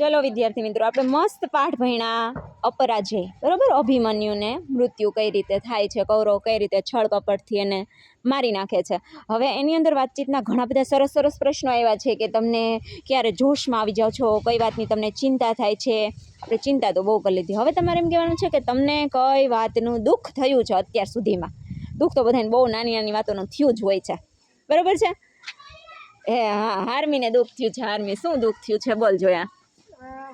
ચલો વિદ્યાર્થી મિત્રો, આપણે મસ્ત પાઠ ભણ્યા. અપરાજય, બરાબર? અભિમન્યુને મૃત્યુ કઈ રીતે થાય છે, કૌરવ કઈ રીતે છળ કપટથી એને મારી નાખે છે? હવે એની અંદર વાતચીતના ઘણા બધા સરસ સરસ પ્રશ્નો આવ્યા છે કે તમને ક્યારે જોશમાં આવી જાઓ છો, કઈ વાતની તમને ચિંતા થાય છે? આપણે ચિંતા તો બહુ કરી લીધી. હવે તમારે એમ કહેવાનું છે કે તમને કઈ વાતનું દુઃખ થયું છે અત્યાર સુધીમાં? દુઃખ તો બધાને બહુ નાની નાની વાતોનું થયું જ હોય છે. બરાબર છે? હે, હા, હાર્મીને દુઃખ થયું છે, હાર્મી. શું દુઃખ થયું છે? બોલ જોયા.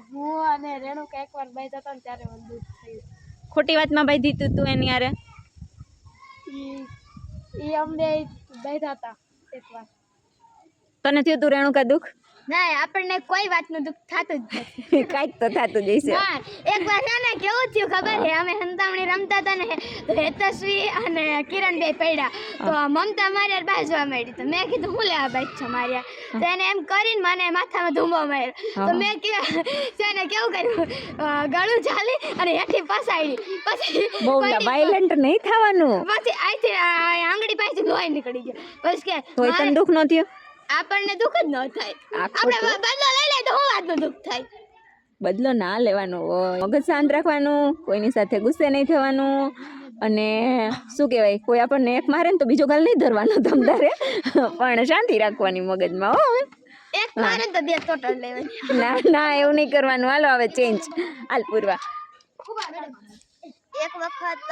હું અને રેણુકા એકવાર બાઈ જતા ને ત્યારે મને દુઃખ થયું. ખોટી વાતમાં ભાઈ દીધું તું એની યારે ઈ ઈ અમને બેઠા હતા એકવાર તને થયું તું રેણુકા દુઃખ? ના આપણને કોઈ વાતનું દુઃખ થતું જ નથી. કાંઈક તો થતું જ હશે. એક વાર છે ને કેવું થયું ખબર છે? અમે સંતામણી રમતા હતા ને તો હેતશ્રી અને કિરણ બે પડ્યા. તો મમતા મારી બાજવા માંડી. તો મેં કીધું હું લેવા બાઈક છો મારી તો એને એમ કરીને મને માથામાં ધૂમો માર્યો. તો મેં છે ને કેવું કર્યું? ગળું ચાલી અને હેઠી પસાડી પછી બહુ વાયલન્ટ નહીં થવાનું. પછી આઈથી આંગળી પાસેથી લોહી નીકળી ગયો. પછી કે તને દુઃખ ન થયું? આપણને દુઃખ જ ન થાય. આપણે બદલો લઈ લે તો હું વાતનું દુઃખ થાય? બદલો ના લેવાનો મગજ શાંત રાખવાનું કોઈની સાથે ગુસ્સે નહીં થવાનું અને શું કહેવાય કોઈ આપણને એક મારે ને તો બીજો ગાલ નહીં ધરવાનો તમ તારે. પણ શાંતિ રાખવાની મગજમાં હો. એક મારે તો બે ટોટલ લેવાની. ના ના એવું નહીં કરવાનું. હાલો હવે ચેન્જ હાલ પૂરવા. એક વખત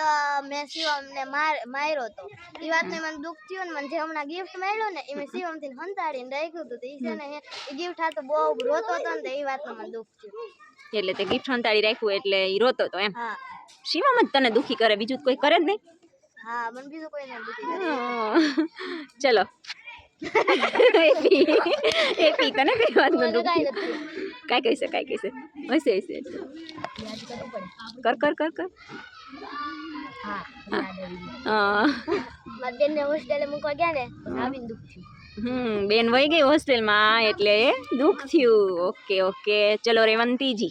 મેં શિવમને માર માર્યો હતો એ વાતને મને દુઃખ થયું ને મને જે હમણાં ગિફ્ટ મળ્યો ને એ મેં શિવમથી હંતાડીને રાખ્યું હતું એ છે ને એ ગિફ્ટ હતો તો બહુ રોતો હતો ને એ વાતનું મને દુઃખ થયું. એટલે તે ગિફ્ટ હંતાડી રાખ્યું એટલે એ રોતો તો એમ. હા. શિવમ જ તને દુઃખી કરે બીજું કોઈ કરે જ નહીં. હા મને બીજું કોઈ નથી દુઃખી કરે. ચલો. એપી એપી તને કઈ વાતનું કાંઈ થયું? નથી. કાંઈ કહેશે હશે હશે. કર કર કર કર. બેન વહી ગઈ હોસ્ટેલમાં એટલે દુઃખ થયું. Okay okay. ચલો રેવંતીજી.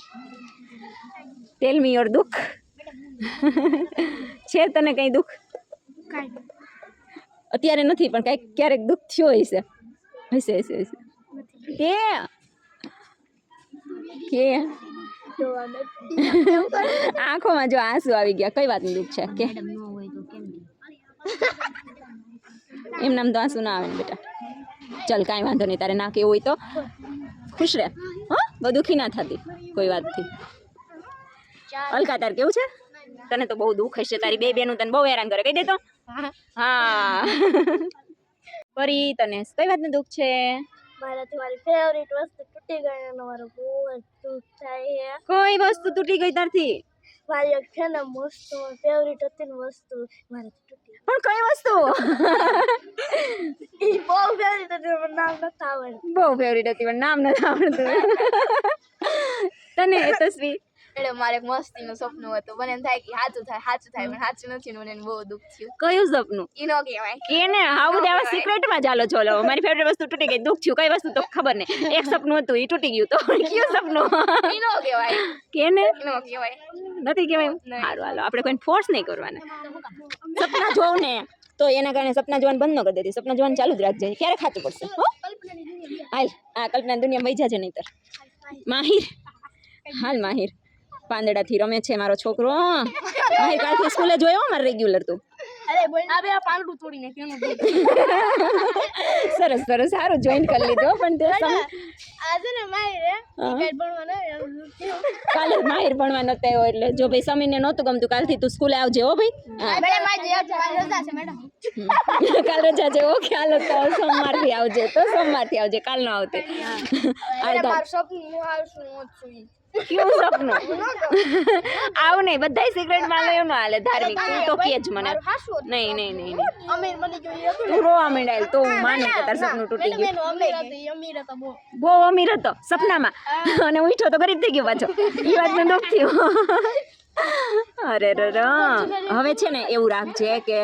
ટેલ મી યોર દુઃખ. છે તને કંઈ દુઃખ? અત્યારે નથી પણ કંઈક ક્યારેક દુઃખ થયો હશે. હશે હશે હશે. કે? કે? આંખોમાં જો આંસુ આવી ગયા કઈ વાતનું દુઃખ છે? કે? એમ નામ તો આંસુ ના આવે ને બેટા. ચલ કાંઈ વાંધો નહીં તારે ના કેવું હોય તો. ખુશ રહે હા બહુ દુઃખી ના થતી કોઈ વાતથી. અલકા તાર કેવું છે? તને તો બહુ દુઃખ હશે તારી બે બેનું તને બહુ હેરાન કરે કહી દે તો. હા. પરી તને. કઈ વાતનું દુઃખ છે? મારાથી મારી ફેવરિટ વસ્તુ તૂટી ગયા નો મારો બહુ દુઃખ થાય કોઈ વસ્તુ તૂટી ગઈ તારથી? મારી છે ને મસ્ત ફેવરિટ હતી ને વસ્તુ મારી તૂટી પણ કઈ વસ્તુ? એ બહુ ફેવરિટ હતી પણ નામ નથી આવડતું. બહુ ફેવરિટ હતી પણ નામ નથી આવડતું. તને એ તસવીર? એટલે મારે એક મસ્તીનું સપનું હતું. મને એમ થાય કે સાચું થાય સાચું થાય પણ સાચું નથી મને બહુ દુઃખ થયું. કયું સપનું? નો કહેવાય. કે ને આવું બધા આવા સિક્રેટમાં ચાલો ચોલો મારી ફેવરેટ વસ્તુ તૂટી ગઈ. દુઃખ થયું. કઈ વસ્તુ તો ખબર નહીં. એક સપનું હતું એ તૂટી ગયું તો. કયું સપનું? નો કહેવાય. કે ને કહેવાય. નથી કહેવાય? સારું હાલો. આપણે કોઈને ફોર્સ નહીં કરવાના. સપના જોઉં ને તો એના કારણે સપના જોવાનું બંધ ન કરી દેતી સપના જોવાનું ચાલુ જ રાખજે. ક્યારે ખાતું પડશે? હો? હાલ. આ કલ્પના દુનિયા વહી જાજે નહીતર. માહિર. હાલ માહિર. પાંદડાથી રમે છે મારો છોકરો ભાઈ કાલથી સ્કૂલે જોયો મારે રેગ્યુલર તું. સરસ સરસ. સારું જોઈન કરી લીધો. પણ તે કાલે માહિર ભણવા નતો આવ્યો એટલે જો ભાઈ સમીરને નહોતું ગમતું કાલથી તું સ્કૂલે આવજે હો ભાઈ. કાલ રજા છે ઓકે હાલો તો સોમવારથી આવજે તો સોમવારથી આવજે કાલ નો આવતે. સપનું? હું હું. ક્યું આવું નહીં બધાય સિગરેટમાં ન હાલે ધાર્મિક તું તો કે જ મને. નહીં નહીં નહીં તું રોવા માંડાયેલ તો હું માનું કે તાર સપનું તૂટી ગયું. બહુ. અમીર હતો સપનામાં. અને ઉઠ્યો તો ગરીબ થઈ ગયો પાછો. એ વાતનું દુઃખ થયું. અરે રે રે. હવે છે ને એવું રાખજે કે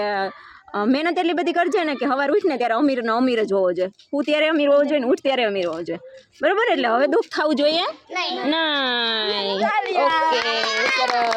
મહેનત એટલી બધી કરજે ને કે સવાર ઉઠને ત્યારે અમીર ને અમીર જ હોવો જોઈએ. હું ત્યારે અમીર હોવો જોઈએ ને ઉઠ ત્યારે અમીર હોવો જોઈએ. બરોબર? એટલે હવે દુઃખ થવું જોઈએ? ના. ઓકે